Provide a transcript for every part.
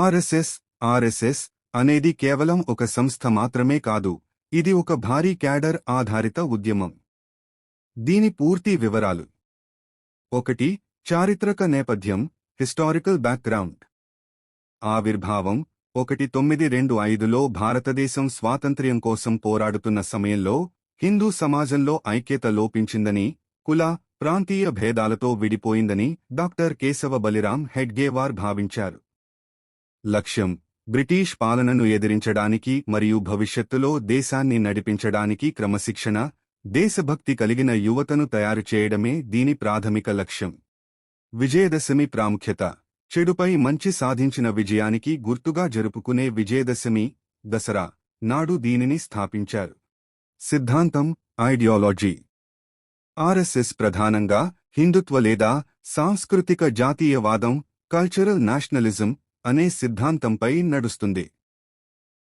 RSS RSS అనేది కేవలం ఒక సంస్థ మాత్రమే కాదు ఇది ఒక భారీ క్యాడర్ ఆధారిత ఉద్యమం. దీని పూర్తి వివరాలు. ఒకటి చారిత్రక నేపథ్యం హిస్టారికల్ బ్యాక్గ్రౌండ్. ఆవిర్భావం ఒకటి తొమ్మిది రెండు ఐదులో భారతదేశం స్వాతంత్ర్యం కోసం పోరాడుతున్న సమయంలో హిందూ సమాజంలో ఐక్యత లోపించిందని కుల ప్రాంతీయ భేదాలతో విడిపోయిందని డాక్టర్ కేశవ బలిరాం హెడ్గేవార్ భావించారు. లక్ష్యం. బ్రిటీష్ పాలనను ఎదిరించడానికి మరియు భవిష్యత్తులో దేశాన్ని నడిపించడానికి క్రమశిక్షణ దేశభక్తి కలిగిన యువతను తయారు చేయడమే దీని ప్రాథమిక లక్ష్యం. విజయదశమి ప్రాముఖ్యత. చెడుపై మంచి సాధించిన విజయానికి గుర్తుగా జరుపుకునే విజయదశమి దసరా నాడు దీనిని స్థాపించారు. సిద్ధాంతం ఐడియాలజీ. ఆర్ఎస్ఎస్ ప్రధానంగా హిందుత్వ లేదా సాంస్కృతిక జాతీయవాదం కల్చరల్ నేషనలిజం అనే సిద్ధాంతంపై నడుస్తుంది.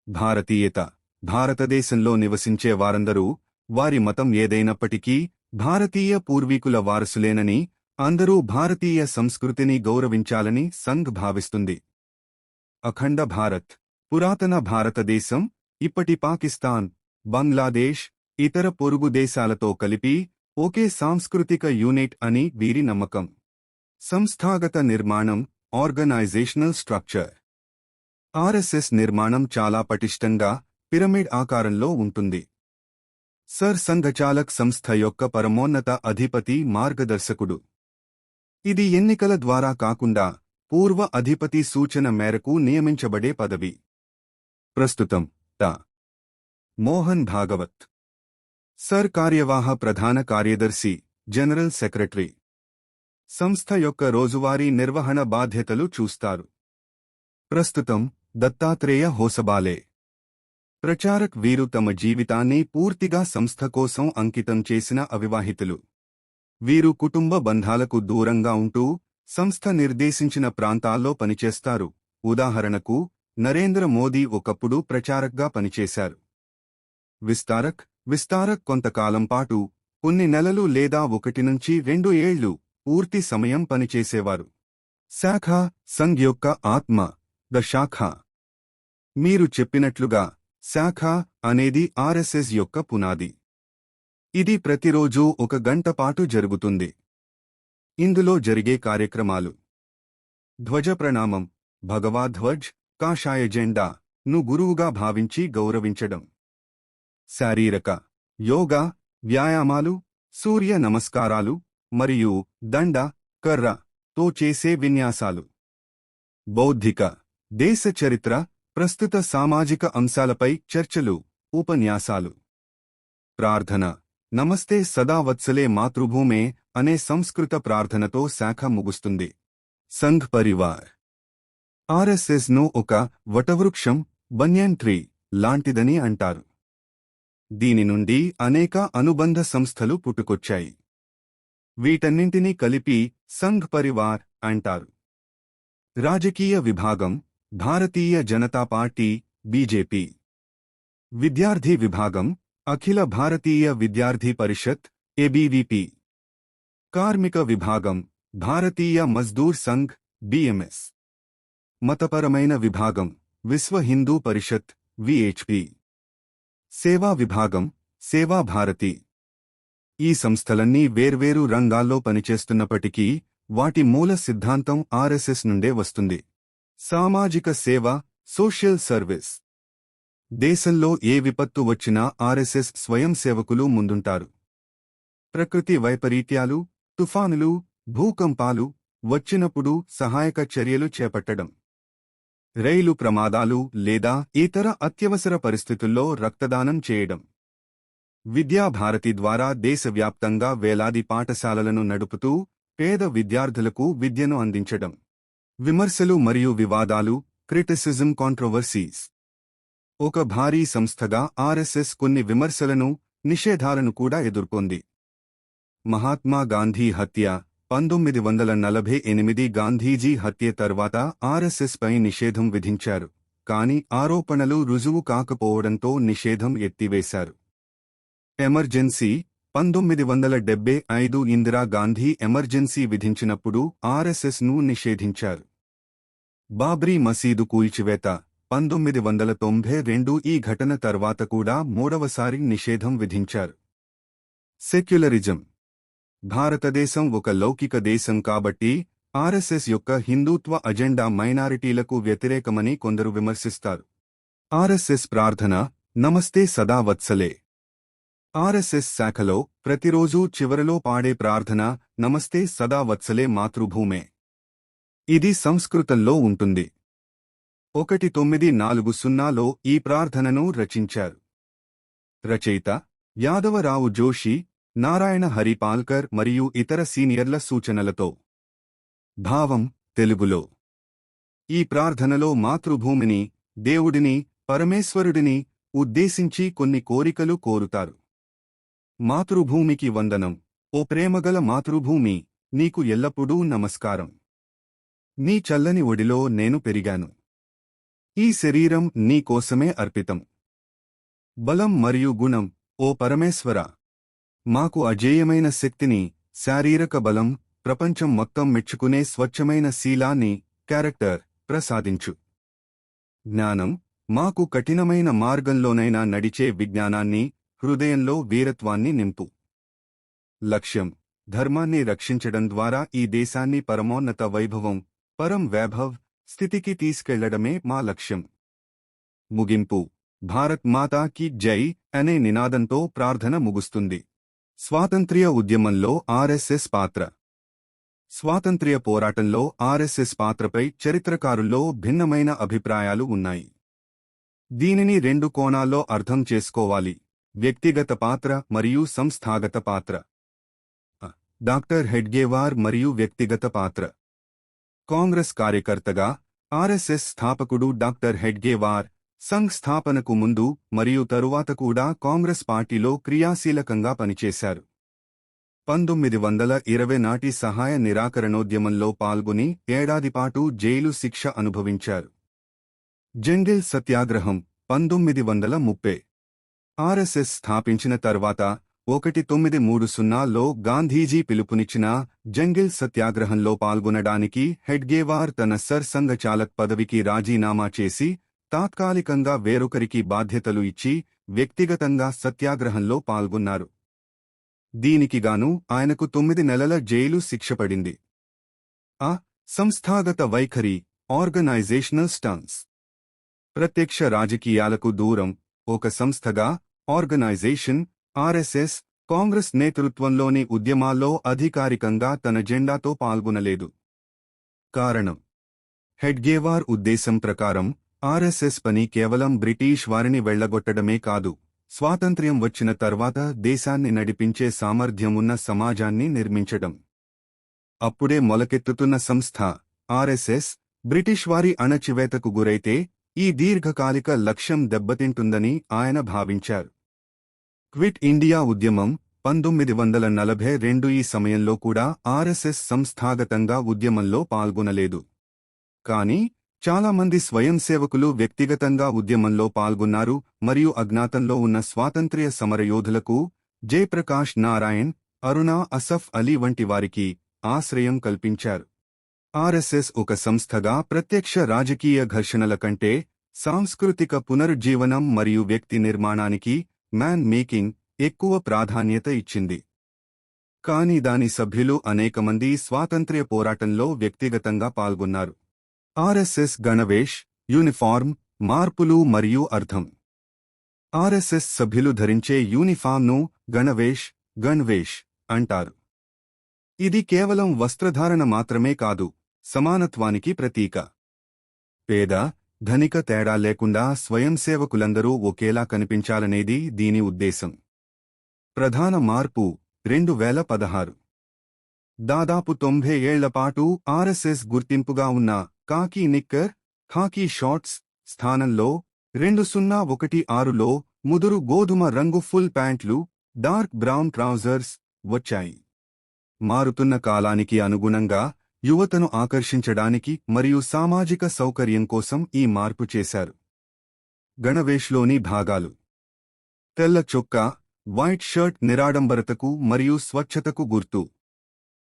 భారతీయత భారతదేశంలో నివసించే వారందరూ వారి మతం ఏదైనప్పటికీ భారతీయ పూర్వీకుల వారసులేనని అందరూ భారతీయ సంస్కృతిని గౌరవించాలని సంఘ్ భావిస్తుంది. అఖండ భారత్ పురాతన భారతదేశం ఇప్పటి పాకిస్తాన్ బంగ్లాదేశ్ ఇతర పొరుగు దేశాలతో కలిపి ఒకే సాంస్కృతిక యూనిట్ అని వీరి నమ్మకం. సంస్థాగత నిర్మాణం ఆర్గనైజేషనల్ స్ట్రక్చర్. ఆర్ఎస్ఎస్ నిర్మాణం చాలా పటిష్టంగా పిరమిడ్ ఆకారంలో ఉంటుంది. సర్ సంఘచాలక్ సంస్థ యొక్క పరమోన్నత అధిపతి మార్గదర్శకుడు. ఇది ఎన్నికల ద్వారా కాకుండా పూర్వ అధిపతి సూచన మేరకు నియమించబడే పదవి. ప్రస్తుతం ట. మోహన్ భాగవత్. సర్ కార్యవాహ ప్రధాన కార్యదర్శి జనరల్ సెక్రటరీ. సంస్థ యొక్క రోజువారీ నిర్వహణ బాధ్యతలు చూస్తారు. ప్రస్తుతం దత్తాత్రేయ హోసబాలే. ప్రచారక్ వీరు తమ జీవితాన్ని పూర్తిగా సంస్థ కోసం అంకితం చేసిన అవివాహితులు. వీరు కుటుంబ బంధాలకు దూరంగా ఉంటూ సంస్థ నిర్దేశించిన ప్రాంతాల్లో పనిచేస్తారు. ఉదాహరణకు నరేంద్ర మోదీ ఒకప్పుడు ప్రచారక్గా పనిచేశారు. విస్తారక్ విస్తారక్ కొంతకాలం పాటు కొన్ని నెలలు లేదా ఒకటి నుంచి రెండు ఏళ్ళు పూర్తి సమయం పనిచేసేవారు. శాఖ సంఘ్ యొక్క ఆత్మ ద శాఖ. మీరు చెప్పినట్లుగా శాఖ అనేది ఆర్ఎస్ఎస్ యొక్క పునాది. ఇది ప్రతిరోజూ ఒక గంట పాటు జరుగుతుంది. ఇందులో జరిగే కార్యక్రమాలు. ధ్వజ ప్రణామం భగవాధ్వజ్ కాషాయ జెండా ను గురువుగా భావించి గౌరవించడం. శారీరక యోగా వ్యాయామాలు సూర్య నమస్కారాలు మరియు దండ కర్ర తో చేసే విన్యాసాలు. బౌద్ధిక దేశ చరిత్ర ప్రస్తుత సామాజిక అంశాలపై చర్చలు ఉపన్యాసాలు. ప్రార్థన నమస్తే సదా వత్సలే మాతృభూమే అనే సంస్కృత ప్రార్థనతో శాఖ ముగుస్తుంది. సంఘ్ పరివార్. ఆర్ఎస్ఎస్ను ఒక వటవృక్షం బన్యన్ ట్రీ లాంటిదని అంటారు. దీని నుండి అనేక అనుబంధ సంస్థలు పుట్టుకొచ్చాయి. వీటన్నింటినీ కలిపి సంఘ్ పరివార్ అంటారు. రాజకీయ విభాగం భారతీయ జనతా పార్టీ బీజేపీ. విద్యార్థి విభాగం అఖిల భారతీయ విద్యార్థి పరిషత్ ఏబీవీపీ. కార్మిక విభాగం భారతీయ మజ్దూర్ సంఘ్ బిఎంఎస్. మతపరమైన విభాగం విశ్వ హిందూ పరిషత్ విహెచ్పి. సేవా విభాగం సేవా భారతి. ఈ సంస్థలన్నీ వేర్వేరు రంగాల్లో పనిచేస్తున్నప్పటికీ వాటి మూల సిద్ధాంతం ఆర్ఎస్ఎస్ నుండే వస్తుంది. సామాజిక సేవ సోషల్ సర్వీస్. దేశంలో ఏ విపత్తు వచ్చినా ఆర్ఎస్ఎస్ స్వయం సేవకులు ముందుంటారు. ప్రకృతి వైపరీత్యాలు తుఫానులు భూకంపాలు వచ్చినప్పుడు సహాయక చర్యలు చేపట్టడం. రైలు ప్రమాదాలు లేదా ఇతర అత్యవసర పరిస్థితుల్లో రక్తదానం చేయడం. విద్యాభారతి ద్వారా దేశవ్యాప్తంగా వేలాది పాఠశాలలను నడుపుతూ పేద విద్యార్థులకు విద్యను అందించడం. విమర్శలు మరియు వివాదాలు క్రిటిసిజం కాంట్రవర్సీస్. ఒక భారీ సంస్థగా ఆర్ఎస్ఎస్ కొన్ని విమర్శలను నిషేధాలను కూడా ఎదుర్కొంది. మహాత్మా గాంధీ హత్య పంతొమ్మిది వందల నలభై ఎనిమిది గాంధీజీ హత్య తర్వాత ఆర్ఎస్ఎస్ పై నిషేధం విధించారు. కాని ఆరోపణలు రుజువు కాకపోవడంతో నిషేధం ఎత్తివేశారు. ఎమర్జెన్సీ పంతొమ్మిది వందల డెబ్బై ఐదు ఇందిరా గాంధీ ఎమర్జెన్సీ విధించినప్పుడు ఆర్ఎస్ఎస్ను నిషేధించారు. బాబ్రీ మసీదు కూల్చివేత పంతొమ్మిది వందల తొంభై రెండు ఈ ఘటన తర్వాత కూడా మూడవసారి నిషేధం విధించారు. సెక్యులరిజం. భారతదేశం ఒక లౌకిక దేశం కాబట్టి ఆర్ఎస్ఎస్ యొక్క హిందూత్వ అజెండా మైనారిటీలకు వ్యతిరేకమని కొందరు విమర్శిస్తారు. ఆర్ఎస్ఎస్ ప్రార్థన నమస్తే సదా వత్సలే. ఆర్ఎస్ఎస్ శాఖలో ప్రతిరోజూ చివరలో పాడే ప్రార్థన నమస్తే సదా వత్సలే మాతృభూమే. ఇది సంస్కృతంలో ఉంటుంది. ఒకటి తొమ్మిది నాలుగు సున్నాలో ఈ ప్రార్థనను రచించారు. రచయిత యాదవరావు జోషి నారాయణ హరిపాల్కర్ మరియు ఇతర సీనియర్ల సూచనలతో. భావం తెలుగులో. ఈ ప్రార్థనలో మాతృభూమిని దేవుడిని పరమేశ్వరుడిని ఉద్దేశించి కొన్ని కోరికలు కోరుతారు. మాతృభూమికి వందనం. ఓ ప్రేమగల మాతృభూమి నీకు ఎల్లప్పుడూ నమస్కారం. నీ చల్లని ఒడిలో నేను పెరిగాను. ఈ శరీరం నీ కోసమే అర్పితం. బలం మరియు గుణం ఓ పరమేశ్వర. మాకు అజేయమైన శక్తిని శారీరక బలం ప్రపంచం మొత్తం మెచ్చుకునే స్వచ్ఛమైన శీలాన్ని క్యారెక్టర్ ప్రసాదించు. జ్ఞానం మాకు కఠినమైన మార్గంలోనైనా నడిచే విజ్ఞానాన్ని హృదయంలో వీరత్వాన్ని నింపు. లక్ష్యం ధర్మాన్ని రక్షించడం ద్వారా ఈ దేశాన్ని పరమోన్నత వైభవం పరం వైభవ్ స్థితికి తీసుకెళ్ళడమే మా లక్ష్యం. ముగింపు భారత్ మాతా కీ జై అనే నినాదంతో ప్రార్థన ముగుస్తుంది. స్వాతంత్ర్య ఉద్యమంలో ఆర్ఎస్ఎస్ పాత్ర. స్వాతంత్ర్య పోరాటంలో ఆర్ఎస్ఎస్ పాత్రపై చరిత్రకారుల్లో భిన్నమైన అభిప్రాయాలు ఉన్నాయి. దీనిని రెండు కోణాల్లో అర్థం చేసుకోవాలి. వ్యక్తిగత పాత్ర మరియు సంస్థాగత పాత్ర. డాక్టర్ హెడ్గేవార్ మరియు వ్యక్తిగత పాత్ర. కాంగ్రెస్ కార్యకర్తగా ఆర్ఎస్ఎస్ స్థాపకుడు డాక్టర్ హెడ్గేవార్ సంఘ్ స్థాపనకు ముందు మరియు తరువాత కూడా కాంగ్రెస్ పార్టీలో క్రియాశీలకంగా పనిచేశారు. పంతొమ్మిది వందల ఇరవై నాటి సహాయ నిరాకరణోద్యమంలో పాల్గొని ఏడాదిపాటు జైలు శిక్ష అనుభవించారు. జంగిల్ సత్యాగ్రహం పంతొమ్మిది వందల ముప్పై. ఆర్ఎస్ఎస్ స్థాపించిన తర్వాత ఒకటి తొమ్మిది మూడు సున్నాల్లో గాంధీజీ పిలుపునిచ్చిన జంగిల్ సత్యాగ్రహంలో పాల్గొనడానికి హెడ్గేవార్ తన సర్ సంఘచాలక్ పదవికి రాజీనామా చేసి తాత్కాలికంగా వేరొకరికి బాధ్యతలు ఇచ్చి వ్యక్తిగతంగా సత్యాగ్రహంలో పాల్గొన్నారు. దీనికిగాను ఆయనకు తొమ్మిది నెలల జైలు శిక్షపడింది ఆ సంస్థాగత వైఖరి ఆర్గనైజేషనల్ స్టాన్స్. ప్రత్యక్ష రాజకీయాలకు దూరం ఒక సంస్థగా ఆర్గనైజేషన్ ఆర్ఎస్ఎస్ కాంగ్రెస్ నేతృత్వంలోని ఉద్యమాల్లో అధికారికంగా తన జెండాతో పాల్గొనలేదు. కారణం. హెడ్గేవార్ ఉద్దేశం ప్రకారం ఆర్ఎస్ఎస్ పని కేవలం బ్రిటీష్ వారిని వెళ్ళగొట్టడమే కాదు స్వాతంత్ర్యం వచ్చిన తర్వాత దేశాన్ని నడిపించే సామర్థ్యం ఉన్న సమాజాన్ని నిర్మించడం. అప్పుడే మొలకెత్తుతున్న సంస్థ ఆర్ఎస్ఎస్ బ్రిటిష్ వారి అణచివేతకు గురైతే ఈ దీర్ఘకాలిక లక్ష్యం దెబ్బతింటుందని ఆయన భావించారు. క్విట్ ఇండియా ఉద్యమం పంతొమ్మిది వందల నలభై రెండు ఈ సమయంలో కూడా ఆర్ఎస్ఎస్ సంస్థాగతంగా ఉద్యమంలో పాల్గొనలేదు. కానీ చాలామంది స్వయం సేవకులు వ్యక్తిగతంగా ఉద్యమంలో పాల్గొన్నారు మరియు అజ్ఞాతంలో ఉన్న స్వాతంత్ర్య సమరయోధులకు జయప్రకాష్ నారాయణ్ అరుణ అసఫ్ అలీ వంటి వారికి ఆశ్రయం కల్పించారు. ఆర్ఎస్ఎస్ ఒక సంస్థగా ప్రత్యక్ష రాజకీయ ఘర్షణల కంటే సాంస్కృతిక పునరుజ్జీవనం మరియు వ్యక్తి నిర్మాణానికి మ్యాన్ మేకింగ్ ఎక్కువ ప్రాధాన్యత ఇచ్చింది. కాని దాని సభ్యులు అనేకమంది స్వాతంత్ర్య పోరాటంలో వ్యక్తిగతంగా పాల్గొన్నారు. ఆర్ఎస్ఎస్ గణవేష్ యూనిఫార్మ్ మార్పులు మరియు అర్థం. ఆర్ఎస్ఎస్ సభ్యులు ధరించే యూనిఫామ్ను గణవేష్ గణవేష్ అంటారు. ఇది కేవలం వస్త్రధారణ మాత్రమే కాదు సమానత్వానికి ప్రతీక. పేద ధనిక తేడా లేకుండా స్వయం సేవకులందరూ ఒకేలా కనిపించాలనేది దీని ఉద్దేశం. ప్రధాన మార్పు రెండు వేల పదహారు. దాదాపు తొంభై ఏళ్ళపాటు ఆర్ఎస్ఎస్ గుర్తింపుగా ఉన్న కాకీ నిక్కర్ ఖాకీ షార్ట్స్ స్థానంలో రెండు సున్నా ఒకటి ఆరులో ముదురు గోధుమ రంగు ఫుల్ ప్యాంట్లు డార్క్ బ్రౌన్ ట్రౌజర్స్ వచ్చాయి. మారుతున్న కాలానికి అనుగుణంగా యువతను ఆకర్షించడానికి మరియు సామాజిక సౌకర్యం కోసం ఈ మార్పు చేశారు. గణవేష్లోని భాగాలు. తెల్ల చొక్కా వైట్ షర్ట్ నిరాడంబరతకు మరియు స్వచ్ఛతకు గుర్తు.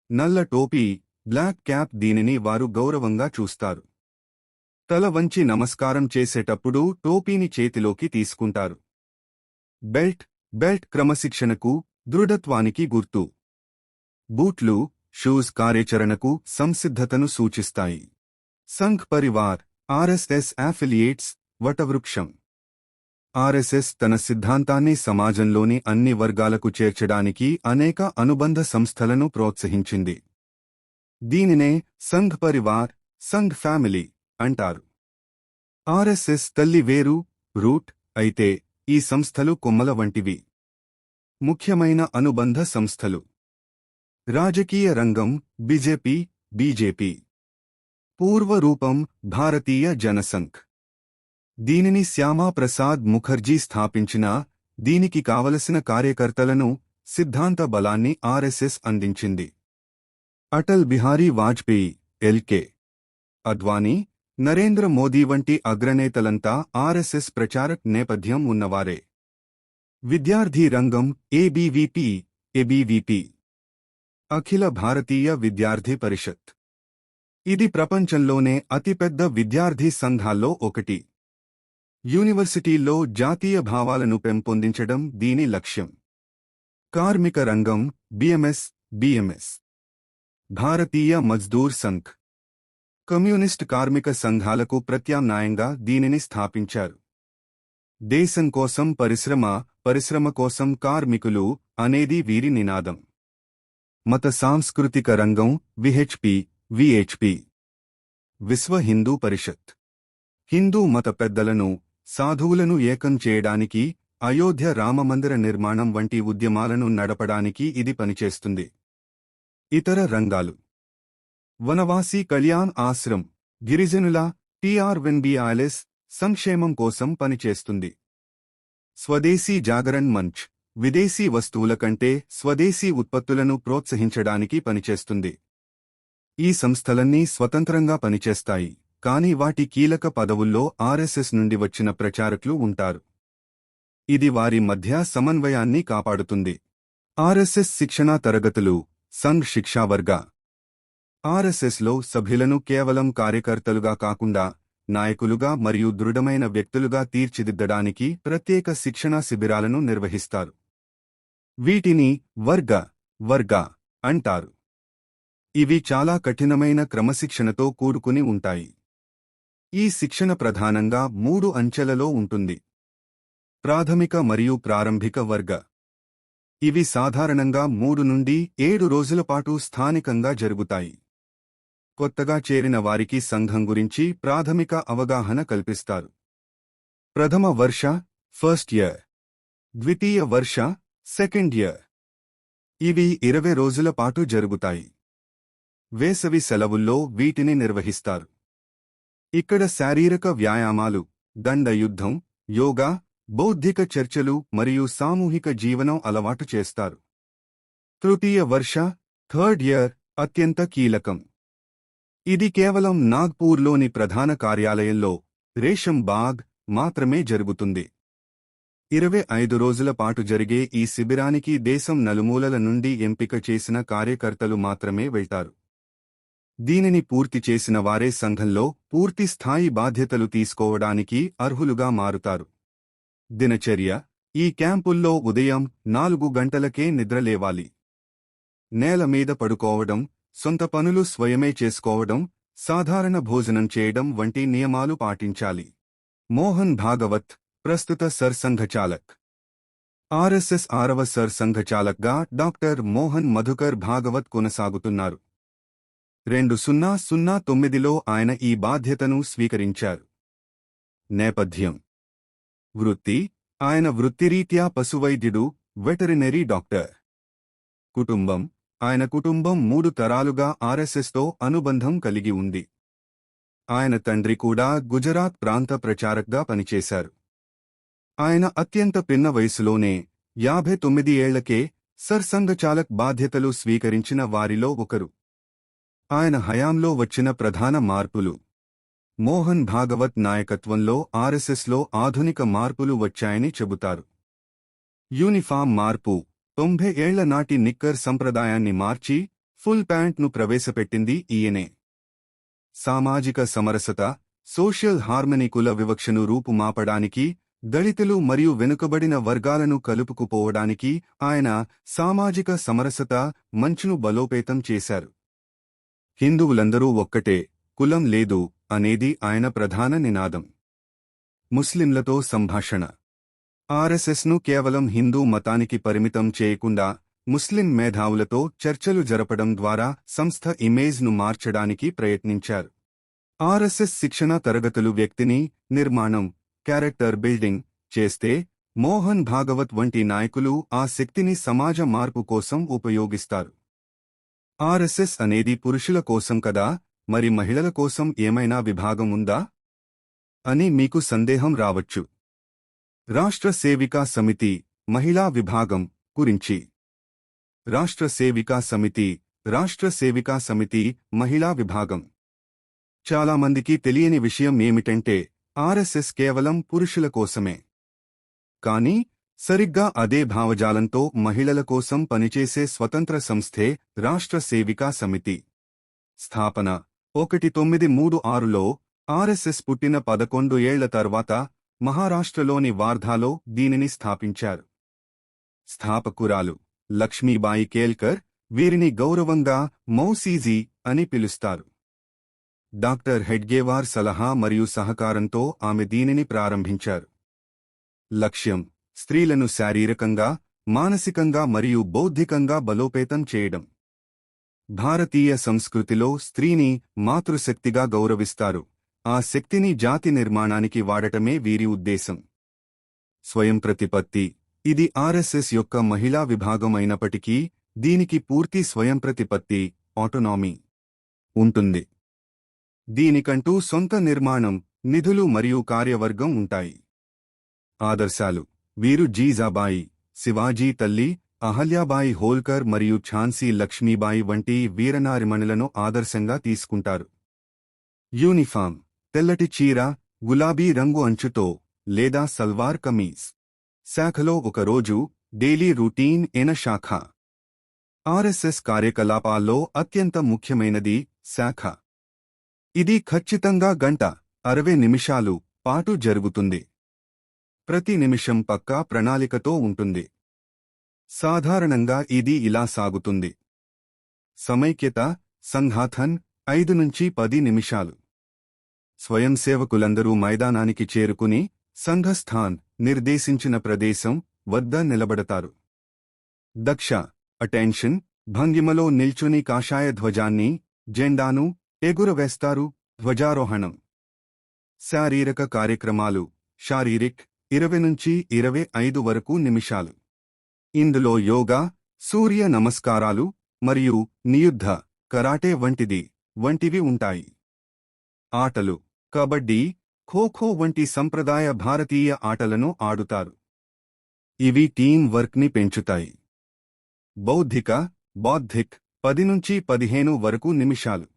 నల్ల టోపీ బ్లాక్ క్యాప్ దీనిని వారు గౌరవంగా చూస్తారు. తల వంచి నమస్కారం చేసేటప్పుడు టోపీని చేతిలోకి తీసుకుంటారు. బెల్ట్ బెల్ట్ క్రమశిక్షణకు దృఢత్వానికి గుర్తు. బూట్లు షూస్ కార్యాచరణకు సంసిద్ధతను సూచిస్తాయి. సంఘ్ పరివార్ ఆర్ఎస్ఎస్ అఫిలియేట్స్ వటవృక్షం. ఆర్ఎస్ఎస్ తన సిద్ధాంతాన్ని సమాజంలోని అన్ని వర్గాలకు చేర్చడానికి అనేక అనుబంధ సంస్థలను ప్రోత్సహించింది. దీనినే సంఘ్ పరివార్ సంఘ్ ఫ్యామిలీ అంటారు. ఆర్ఎస్ఎస్ తల్లి వేరు రూట్ అయితే ఈ సంస్థలు కొమ్మల వంటివి. ముఖ్యమైన అనుబంధ సంస్థలు. రాజకీయ రంగం బీజేపీ బీజేపీ పూర్వరూపం భారతీయ జనసంఘ్. దీనిని శ్యామాప్రసాద్ ముఖర్జీ స్థాపించినా దీనికి కావలసిన కార్యకర్తలను సిద్ధాంత బలాన్ని ఆర్ఎస్ఎస్ అందించింది. అటల్ బిహారీ వాజ్పేయి ఎల్కే అద్వానీ నరేంద్ర మోదీ వంటి అగ్రనేతలంతా ఆర్ఎస్ఎస్ ప్రచారక్ నేపథ్యం ఉన్నవారే. విద్యార్థి రంగం ఏబీవీపీ ఎబీవీపీ అఖిల భారతీయ విద్యార్థి పరిషత్. ఇది ప్రపంచంలోనే అతిపెద్ద విద్యార్థి సంఘాల్లో ఒకటి. యూనివర్సిటీల్లో జాతీయ భావాలను పెంపొందించడం దీని లక్ష్యం. కార్మిక రంగం BMS BMS Bharatiya Mazdoor Sangh. Communist కార్మిక సంఘాలకు ప్రత్యామ్నాయంగా దీనిని స్థాపించారు. దేశం కోసం పరిశ్రమ పరిశ్రమ కోసం కార్మికులు అనేది వీరి నినాదం. మత సాంస్కృతిక రంగం విహెచ్పి విహెచ్పి. విశ్వ హిందూ పరిషత్. హిందూ మత పెద్దలను సాధువులను ఏకం చేయడానికి అయోధ్య రామమందిర నిర్మాణం వంటి ఉద్యమాలను నడపడానికి ఇది పనిచేస్తుంది. ఇతర రంగాలు. వనవాసి కళ్యాణ్ ఆశ్రమ్. గిరిజనుల టీఆర్వెన్బిఆర్ఎస్ సంక్షేమం కోసం పనిచేస్తుంది. స్వదేశీ జాగరణ్ మంచ్. విదేశీ వస్తువుల కంటే స్వదేశీ ఉత్పత్తులను ప్రోత్సహించడానికి పనిచేస్తుంది. ఈ సంస్థలన్నీ స్వతంత్రంగా పనిచేస్తాయి కాని వాటి కీలక పదవుల్లో ఆర్ఎస్ఎస్ నుండి వచ్చిన ప్రచారకులు ఉంటారు. ఇది వారి మధ్య సమన్వయాన్ని కాపాడుతుంది. ఆర్ఎస్ఎస్ శిక్షణా తరగతులు సంఘ్ శిక్షావర్గ ఆర్ఎస్ఎస్లో సభ్యులను కేవలం కార్యకర్తలుగా కాకుండా నాయకులుగా మరియు దృఢమైన వ్యక్తులుగా తీర్చిదిద్దడానికి ప్రత్యేక శిక్షణా శిబిరాలను నిర్వహిస్తారు. వీటిని వర్గ వర్గ అంటారు. ఇవి చాలా కఠినమైన క్రమశిక్షణతో కూడుకుని ఉంటాయి. ఈ శిక్షణ ప్రధానంగా మూడు అంచెలలో ఉంటుంది. ప్రాథమిక మరియు ప్రారంభిక వర్గ. ఇవి సాధారణంగా మూడు నుండి ఏడు రోజుల పాటు స్థానికంగా జరుగుతాయి. కొత్తగా చేరిన వారికి సంఘం గురించి ప్రాథమిక అవగాహన కల్పిస్తారు. ప్రథమ వర్ష ఫస్ట్ ఇయర్. ద్వితీయ వర్ష సెకండ్ ఇయర్. ఇవి ఇరవై రోజుల పాటు జరుగుతాయి. వేసవి సెలవుల్లో వీటిని నిర్వహిస్తారు. ఇక్కడ శారీరక వ్యాయామాలు దండయుద్ధం యోగా బౌద్ధిక చర్చలు మరియు సామూహిక జీవనం అలవాటు చేస్తారు. తృతీయ వర్ష థర్డ్ ఇయర్ అత్యంత కీలకం. ఇది కేవలం నాగ్పూర్లోని ప్రధాన కార్యాలయంలో రేషం బాగ్ మాత్రమే జరుగుతుంది. ఇరవై ఐదు రోజుల పాటు జరిగే ఈ శిబిరానికి దేశం నలుమూలల నుండి ఎంపిక చేసిన కార్యకర్తలు మాత్రమే వెళ్తారు. దీనిని పూర్తి చేసిన వారే సంఘంలో పూర్తి స్థాయి బాధ్యతలు తీసుకోవడానికి అర్హులుగా మారుతారు. దినచర్య. ఈ క్యాంపుల్లో ఉదయం నాలుగు గంటలకే నిద్రలేవాలి నేల మీద పడుకోవడం సొంత పనులు స్వయమే చేసుకోవడం సాధారణ భోజనం చేయడం వంటి నియమాలు పాటించాలి. మోహన్ భాగవత్ ప్రస్తుత సర్సంఘచాలక్. ఆర్ఎస్ఎస్ ఆరవ సర్సంఘచాలక్గా డాక్టర్ మోహన్ మధుకర్ భాగవత్ కొనసాగుతున్నారు. రెండు సున్నా సున్నా తొమ్మిదిలో ఆయన ఈ బాధ్యతను స్వీకరించారు. నేపథ్యం. వృత్తి. ఆయన వృత్తిరీత్యా పశువైద్యుడు వెటరినరీ డాక్టర్. కుటుంబం. ఆయన కుటుంబం మూడు తరాలుగా ఆర్ఎస్ఎస్తో అనుబంధం కలిగి ఉంది. ఆయన తండ్రి కూడా గుజరాత్ ప్రాంత ప్రచారక్గా పనిచేశారు. ఆయన అత్యంత పిన్న వయసులోనే యాభై తొమ్మిది ఏళ్ళకే సర్సంఘచాలక్ బాధ్యతలు స్వీకరించిన వారిలో ఒకరు. ఆయన హయాంలో వచ్చిన ప్రధాన మార్పులు. మోహన్ భాగవత్ నాయకత్వంలో ఆర్ఎస్ఎస్లో ఆధునిక మార్పులు వచ్చాయని చెబుతారు. యూనిఫామ్ మార్పు. తొంభై ఏళ్ళ నాటి నిక్కర్ సంప్రదాయాన్ని మార్చి ఫుల్ ప్యాంట్ను ప్రవేశపెట్టింది ఈయనే. సామాజిక సమరసత సోషల్ హార్మనీ కుల వివక్షను రూపుమాపడానికి దళితులు మరియు వెనుకబడిన వర్గాలను కలుపుకుపోవడానికి ఆయన సామాజిక సమరసత మంచును బలోపేతం చేశారు. హిందువులందరూ ఒక్కటే కులం లేదు అనేది ఆయన ప్రధాన నినాదం. ముస్లింలతో సంభాషణ. ఆర్ఎస్ఎస్ను కేవలం హిందూ మతానికి పరిమితం చేయకుండా ముస్లిం మేధావులతో చర్చలు జరపడం ద్వారా సంస్థ ఇమేజ్ను మార్చడానికి ప్రయత్నించారు. ఆర్ఎస్ఎస్ శిక్షణ తరగతులు వ్యక్తిని నిర్మాణం క్యారెక్టర్ బిల్డింగ్ చేస్తే మోహన్ భాగవత్ వంటి నాయకులు ఆ శక్తిని సమాజ మార్పు కోసం ఉపయోగిస్తారు. ఆర్ఎస్ఎస్ అనేది పురుషుల కోసం కదా మరి మహిళల కోసం ఏమైనా విభాగం ఉందా? అని మీకు సందేహం రావచ్చు. రాష్ట్ర సేవికా సమితి మహిళా విభాగం గురించి. రాష్ట్ర సేవికా సమితి రాష్ట్ర సేవికా సమితి మహిళా విభాగం. చాలామందికి తెలియని విషయం ఏమిటంటే ఆర్ఎస్ఎస్ కేవలం పురుషుల కోసమే. కానీ సరిగ్గా అదే భావజాలంతో మహిళల కోసం పనిచేసే స్వతంత్ర సంస్థే రాష్ట్ర సేవికా సమితి. స్థాపన ఒకటి తొమ్మిది మూడు ఆరులో ఆర్ఎస్ఎస్ పుట్టిన పదకొండు ఏళ్ళ తర్వాత మహారాష్ట్రలోని వార్ధాలో దీనిని స్థాపించారు. స్థాపకురాలు లక్ష్మీబాయి కేల్కర్ వీరిని గౌరవంగా మౌసీజీ అని పిలుస్తారు. డాక్టర్ హెడ్గేవార్ సలహా మరియు సహకారంతో ఆమె దీనిని ప్రారంభించారు. లక్ష్యం స్త్రీలను శారీరకంగా మానసికంగా మరియు బౌద్ధికంగా బలోపేతం చేయడం. భారతీయ సంస్కృతిలో స్త్రీని మాతృశక్తిగా గౌరవిస్తారు. ఆ శక్తిని జాతి నిర్మాణానికి వాడటమే వీరి ఉద్దేశం. స్వయం ప్రతిపత్తి ఇది ఆర్ఎస్ఎస్ యొక్క మహిళా విభాగం అయినప్పటికీ దీనికి పూర్తి స్వయం ప్రతిపత్తి ఆటోనామీ ఉంటుంది. దీనికంటూ సొంత నిర్మాణం నిధులు మరియు కార్యవర్గం ఉంటాయి. ఆదర్శాలు. వీరు జీజాబాయి శివాజీ తల్లి అహల్యాబాయి హోల్కర్ మరియు ఝాన్సీ లక్ష్మీబాయి వంటి వీరనారిమణులను ఆదర్శంగా తీసుకుంటారు. యూనిఫామ్. తెల్లటి చీర గులాబీ రంగు అంచుతో లేదా సల్వార్ కమీజ్. శాఖలో ఒకరోజు డైలీ రూటీన్ ఎన శాఖ. ఆర్ఎస్ఎస్ కార్యకలాపాల్లో అత్యంత ముఖ్యమైనది శాఖ. ఇది ఖచ్చితంగా గంట అరవై నిమిషాలు పాటు జరుగుతుంది. ప్రతి నిమిషం పక్కా ప్రణాళికతో ఉంటుంది. సాధారణంగా ఇది ఇలా సాగుతుంది. సమైక్యత సంఘాథన్ ఐదు నుంచి పది నిమిషాలు. స్వయం సేవకులందరూ మైదానానికి చేరుకుని సంఘస్థాన్ నిర్దేశించిన ప్రదేశం వద్ద నిలబడతారు. దక్ష అటెన్షన్ భంగిమలో నిల్చుని కాషాయ ధ్వజాన్ని జెండాను ఎగురవేస్తారు ధ్వజారోహణం. శారీరక కార్యక్రమాలు శారీరిక్ ఇరవై నుంచి ఇరవై ఐదు వరకు నిమిషాలు. ఇందులో యోగా సూర్య నమస్కారాలు మరియు నియుద్ధ కరాటే వంటిది వంటివి ఉంటాయి. ఆటలు కబడ్డీ ఖోఖో వంటి సంప్రదాయ భారతీయ ఆటలను ఆడుతారు. ఇవి టీం వర్క్ని పెంచుతాయి. బౌద్ధిక బౌద్ధిక్ పది నుంచి పదిహేను వరకు నిమిషాలు.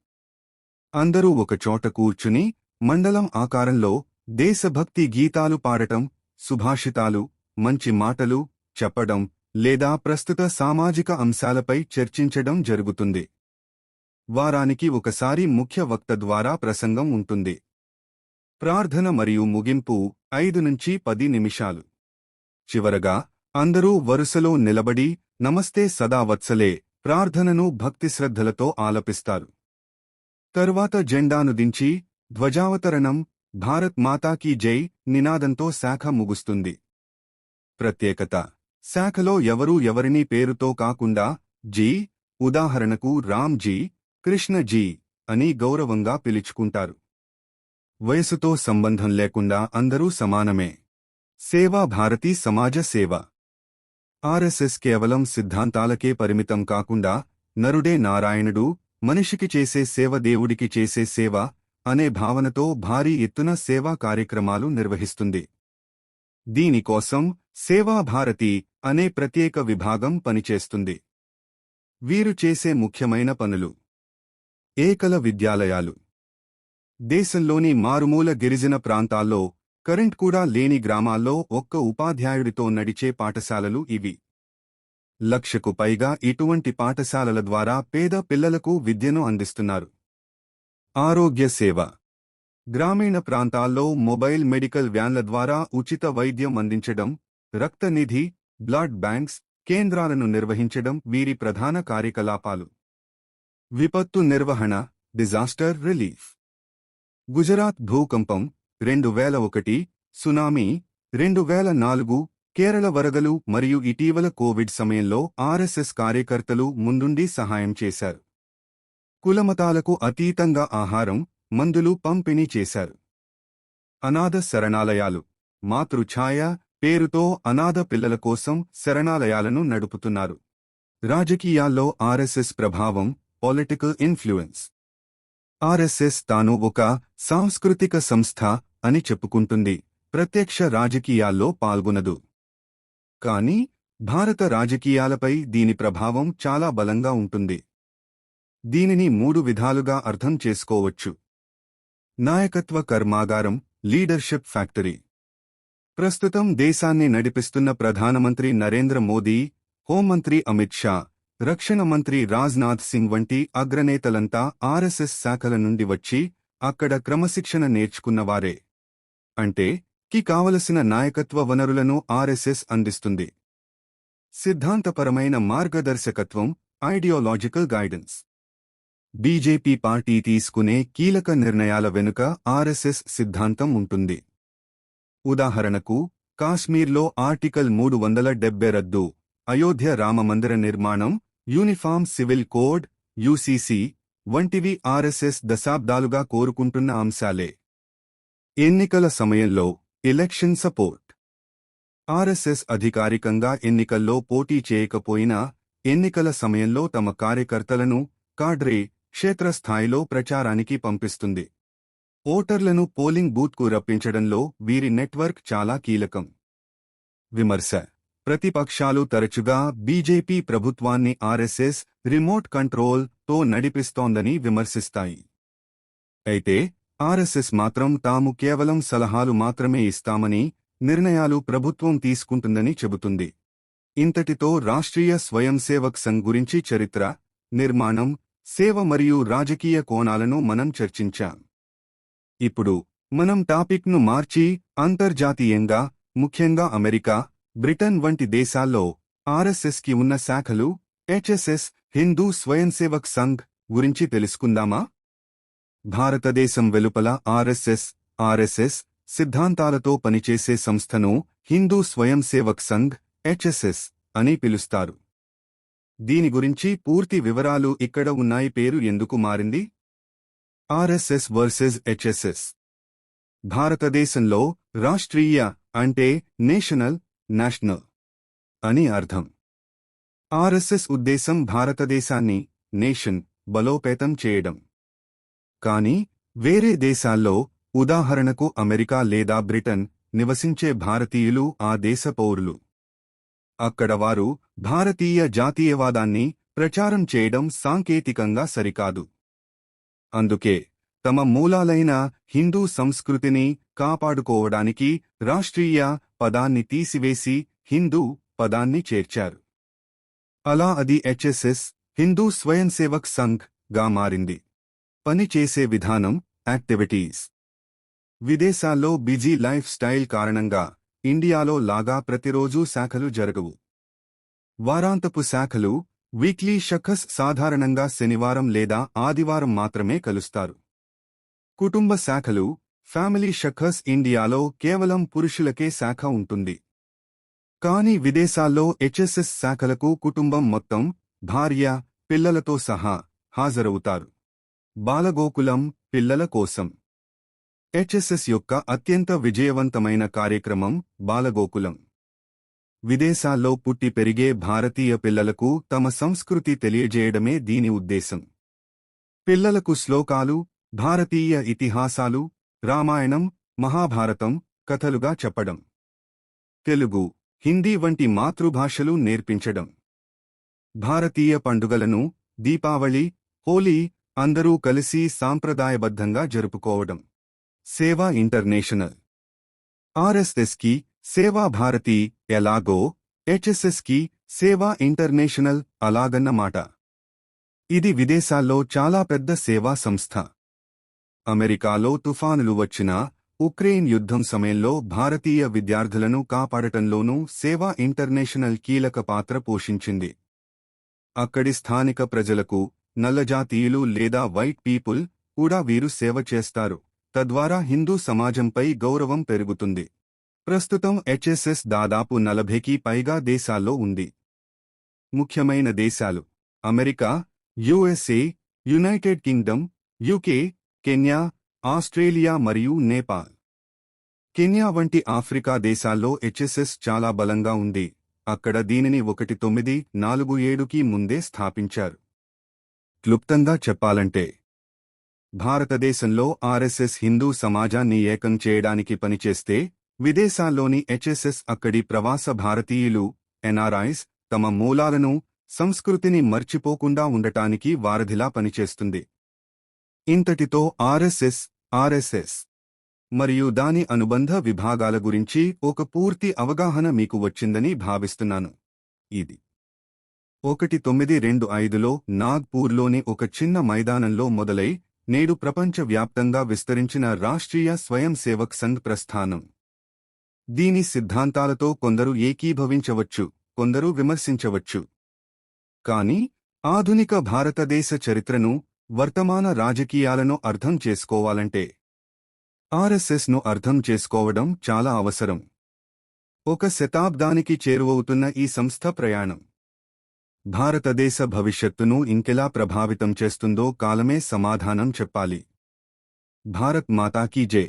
అందరూ ఒకచోట కూర్చుని మండలం ఆకారంలో దేశభక్తి గీతాలు పాడటం సుభాషితాలు మంచి మాటలు చెప్పడం లేదా ప్రస్తుత సామాజిక అంశాలపై చర్చించడం జరుగుతుంది. వారానికి ఒకసారి ముఖ్య వక్త ద్వారా ప్రసంగం ఉంటుంది. ప్రార్థన మరియు ముగింపు ఐదు నుంచి పది నిమిషాలు. చివరగా అందరూ వరుసలో నిలబడి నమస్తే సదా వత్సలే ప్రార్థనను భక్తిశ్రద్ధలతో ఆలపిస్తారు. తరువాత జెండాను దించి ధ్వజావతరణం భారత్ మాతాకీ జై నినాదంతో శాఖ ముగుస్తుంది. ప్రత్యేకత. శాఖలో ఎవరూ ఎవరినీ పేరుతో కాకుండా జీ ఉదాహరణకు రామ్ జీ కృష్ణ జీ అని గౌరవంగా పిలుచుకుంటారు. వయసుతో సంబంధం లేకుండా అందరూ సమానమే. సేవా భారతీ సమాజ సేవ. ఆర్ఎస్ఎస్ కేవలం సిద్ధాంతాలకే పరిమితం కాకుండా నరుడే నారాయణుడు మనిషికి చేసే సేవ దేవుడికి చేసే సేవ అనే భావనతో భారీ ఎత్తున సేవా కార్యక్రమాలు నిర్వహిస్తుంది. దీనికోసం సేవాభారతి అనే ప్రత్యేక విభాగం పనిచేస్తుంది. వీరు చేసే ముఖ్యమైన పనులు. ఏకల విద్యాలయాలు. దేశంలోని మారుమూల గిరిజన ప్రాంతాల్లో కరెంట్ కూడా లేని గ్రామాల్లో ఒక్క ఉపాధ్యాయుడితో నడిచే పాఠశాలలు ఇవి. లక్షకు పైగా ఇటువంటి పాఠశాలల ద్వారా పేద పిల్లలకు విద్యను అందిస్తున్నారు. ఆరోగ్య సేవ. గ్రామీణ ప్రాంతాల్లో మొబైల్ మెడికల్ వ్యాన్ల ద్వారా ఉచిత వైద్యం అందించడం రక్తనిధి బ్లడ్ బ్యాంక్స్ కేంద్రాలను నిర్వహించడం వీరి ప్రధాన కార్యకలాపాలు. విపత్తు నిర్వహణ డిజాస్టర్ రిలీఫ్. గుజరాత్ భూకంపం రెండు వేల ఒకటి సునామీ రెండు వేల నాలుగు కేరళ వరదలు మరియు ఇటీవల కోవిడ్ సమయంలో ఆర్ఎస్ఎస్ కార్యకర్తలు ముందుండి సహాయం చేశారు. కులమతాలకు అతీతంగా ఆహారం మందులు పంపిణీ చేశారు. అనాథ శరణాలయాలు మాతృఛాయ పేరుతో అనాథ పిల్లల కోసం శరణాలయాలను నడుపుతున్నారు. రాజకీయాల్లో ఆర్ఎస్ఎస్ ప్రభావం పొలిటికల్ ఇన్ఫ్లుయెన్స్ ఆర్ఎస్ఎస్ తాను ఒక సాంస్కృతిక సంస్థ అని చెప్పుకుంటుంది ప్రత్యక్ష రాజకీయాల్లో పాల్గొనదు. కానీ భారత రాజకీయాలపై దీని ప్రభావం చాలా బలంగా ఉంటుంది. దీనిని మూడు విధాలుగా అర్థం చేసుకోవచ్చు. నాయకత్వ కర్మాగారం లీడర్షిప్ ఫ్యాక్టరీ. ప్రస్తుతం దేశాన్ని నడిపిస్తున్న ప్రధానమంత్రి నరేంద్ర మోదీ హోంమంత్రి అమిత్ షా రక్షణ మంత్రి రాజ్నాథ్ సింగ్ వంటి అగ్రనేతలంతా ఆర్ఎస్ఎస్ శాఖల నుండి వచ్చి అక్కడ క్రమశిక్షణ నేర్చుకున్నవారే. అంటే కి కావలసిన నాయకత్వ వనరులను ఆర్ఎస్ఎస్ అందిస్తుంది. సిద్ధాంతపరమైన మార్గదర్శకత్వం ఐడియాలజికల్ గైడెన్స్ బీజేపీ పార్టీ తీసుకునే కీలక నిర్ణయాల వెనుక ఆర్ఎస్ఎస్ సిద్ధాంతం ఉంటుంది. ఉదాహరణకు కాశ్మీర్లో ఆర్టికల్ మూడు వందల డెబ్బై రద్దు అయోధ్య రామమందిర నిర్మాణం యూనిఫామ్ సివిల్ కోడ్ యూసీసీ వంటివి ఆర్ఎస్ఎస్ దశాబ్దాలుగా కోరుకుంటున్న అంశాలే. ఎన్నికల సమయంలో ఎలక్షన్ సపోర్ట్ ఆర్ఎస్ఎస్ అధికారికంగా ఎన్నికల్లో పోటీ చేయకపోయినా ఎన్నికల సమయంలో తమ కార్యకర్తలను కాడ్రే క్షేత్రస్థాయిలో ప్రచారానికి పంపిస్తుంది. ఓటర్లను పోలింగ్ బూత్కు రప్పించడంలో వీరి నెట్వర్క్ చాలా కీలకం. విమర్శ. ప్రతిపక్షాలు తరచుగా బీజేపీ ప్రభుత్వాన్ని ఆర్ఎస్ఎస్ రిమోట్ కంట్రోల్తో నడిపిస్తోందని విమర్శిస్తాయి. అయితే ఆర్ఎస్ఎస్ మాత్రం తాము కేవలం సలహాలు మాత్రమే ఇస్తామని నిర్ణయాలు ప్రభుత్వం తీసుకుంటుందని చెబుతుంది. ఇంతటితో రాష్ట్రీయ స్వయం సేవక్ సంఘ్ గురించి చరిత్ర నిర్మాణం సేవ మరియు రాజకీయ కోణాలను మనం చర్చించాం. ఇప్పుడు మనం టాపిక్ను మార్చి అంతర్జాతీయంగా ముఖ్యంగా అమెరికా బ్రిటన్ వంటి దేశాల్లో ఆర్ఎస్ఎస్కి ఉన్న శాఖలు హెచ్ఎస్ఎస్ హిందూ స్వయంసేవక్ సంఘ్ గురించి తెలుసుకుందామా? భారతదేశం వెలుపల ఆర్ఎస్ఎస్ ఆర్ఎస్ఎస్ సిద్ధాంతాలతో పనిచేసే సంస్థను హిందూ స్వయం సేవక్ సంఘ్ హెచ్ఎస్ఎస్ అని పిలుస్తారు. దీని గురించి పూర్తి వివరాలు ఇక్కడ ఉన్నాయి. పేరు ఎందుకు మారింది? ఆర్ఎస్ఎస్ వర్సెస్ హెచ్ఎస్ఎస్ భారతదేశంలో రాష్ట్రీయ అంటే నేషనల్ నేషనల్ అని అర్థం. ఆర్ఎస్ఎస్ ఉద్దేశం భారతదేశాన్ని నేషన్ బలోపేతం చేయడం. కాని వేరే దేశాల్లో ఉదాహరణకు అమెరికా లేదా బ్రిటన్ నివసించే భారతీయులు ఆ దేశ పౌరులు. అక్కడ వారు భారతీయ జాతీయవాదాన్ని ప్రచారం చేయడం సాంకేతికంగా సరికాదు. అందుకే తమ మూలాలైన హిందూ సంస్కృతిని కాపాడుకోవడానికి రాష్ట్రీయ పదాన్ని తీసివేసి హిందూ పదాన్ని చేర్చారు. అలా అది హెచ్ఎస్ఎస్ హిందూ స్వయంసేవక్ సంఘ్గా మారింది. పని చేసే విధానం యాక్టివిటీస్. విదేశాల్లో బిజీ లైఫ్ స్టైల్ కారణంగా ఇండియాలో లాగా ప్రతిరోజూ శాఖలు జరగవు. వారాంతపు శాఖలు వీక్లీ షఖస్ సాధారణంగా శనివారం లేదా ఆదివారం మాత్రమే కలుస్తారు. కుటుంబ శాఖలు ఫ్యామిలీ షఖస్ ఇండియాలో కేవలం పురుషులకే శాఖ ఉంటుంది. కాని విదేశాల్లో హెచ్ఎస్ఎస్ శాఖలకు కుటుంబం మొత్తం భార్య పిల్లలతో సహా హాజరవుతారు. బాలగోకులం పిల్లల కోసం. హెచ్ఎస్ఎస్ యొక్క అత్యంత విజయవంతమైన కార్యక్రమం బాలగోకులం. విదేశాల్లో పుట్టి పెరిగే భారతీయ పిల్లలకు తమ సంస్కృతి తెలియజేయడమే దీని ఉద్దేశం. పిల్లలకు శ్లోకాలు భారతీయ ఇతిహాసాలు రామాయణం మహాభారతం కథలుగా చెప్పడం. తెలుగు హిందీ వంటి మాతృభాషలు నేర్పించడం. భారతీయ పండుగలను దీపావళి హోలీ అందరూ కలిసి సాంప్రదాయబద్ధంగా జరుపుకోవడం. సేవా ఇంటర్నేషనల్. ఆర్ఎస్ఎస్కి సేవా భారతి ఎలాగో హెచ్ఎస్ఎస్కి సేవా ఇంటర్నేషనల్ అలాగన్నమాట. ఇది విదేశాల్లో చాలా పెద్ద సేవా సంస్థ. అమెరికాలో తుఫానులు వచ్చినా ఉక్రెయిన్ యుద్ధం సమయంలో భారతీయ విద్యార్థులను కాపాడటంలోనూ సేవా ఇంటర్నేషనల్ కీలక పాత్ర పోషించింది. అక్కడి స్థానిక ప్రజలకు నల్లజాతీయులు లేదా వైట్ పీపుల్ కూడా వీరు సేవ చేస్తారు. తద్వారా హిందూ సమాజంపై గౌరవం పెరుగుతుంది. ప్రస్తుతం హెచ్ఎస్ఎస్ దాదాపు నలభైకి పైగా దేశాల్లో ఉంది. ముఖ్యమైన దేశాలు America USA United Kingdom UK Kenya Australia మరియు నేపాల్. కెన్యా వంటి ఆఫ్రికా దేశాల్లో హెచ్ఎస్ఎస్ చాలా బలంగా ఉంది. అక్కడ దీనిని ఒకటి తొమ్మిది నాలుగు ఏడుకి ముందే స్థాపించారు. క్లుప్తంగా చెప్పాలంటే భారతదేశంలో ఆర్ఎస్ఎస్ హిందూ సమాజాన్ని ఏకం చేయడానికి పనిచేస్తే విదేశాల్లోని హెచ్ఎస్ఎస్ అక్కడి ప్రవాస భారతీయులు ఎన్ఆర్ఐస్ తమ మూలాలను సంస్కృతిని మర్చిపోకుండా ఉండటానికి వారధిలా పనిచేస్తుంది. ఇంతటితో ఆర్ఎస్ఎస్ ఆర్ఎస్ఎస్ మరియు దాని అనుబంధ విభాగాల గురించి ఒక పూర్తి అవగాహన మీకు వచ్చిందని భావిస్తున్నాను. ఇది ఒకటి తొమ్మిది రెండు ఐదులో నాగ్పూర్లోని ఒక చిన్న మైదానంలో మొదలై నేడు ప్రపంచవ్యాప్తంగా విస్తరించిన రాష్ట్రీయ స్వయం సేవక్ సంఘ్ ప్రస్థానం. దీని సిద్ధాంతాలతో కొందరు ఏకీభవించవచ్చు కొందరు విమర్శించవచ్చు. కాని ఆధునిక భారతదేశ చరిత్రను వర్తమాన రాజకీయాలను అర్థం చేసుకోవాలంటే ఆర్ఎస్ఎస్ను అర్థం చేసుకోవడం చాలా అవసరం. ఒక శతాబ్దానికి చేరువవుతున్న ఈ సంస్థ ప్రయాణం. భారతదేశ భవిష్యత్తును ఇంకెలా ప్రభావితం చేస్తుందో కాలమే సమాధానం చెప్పాలి భారత్ మాతాకీ జై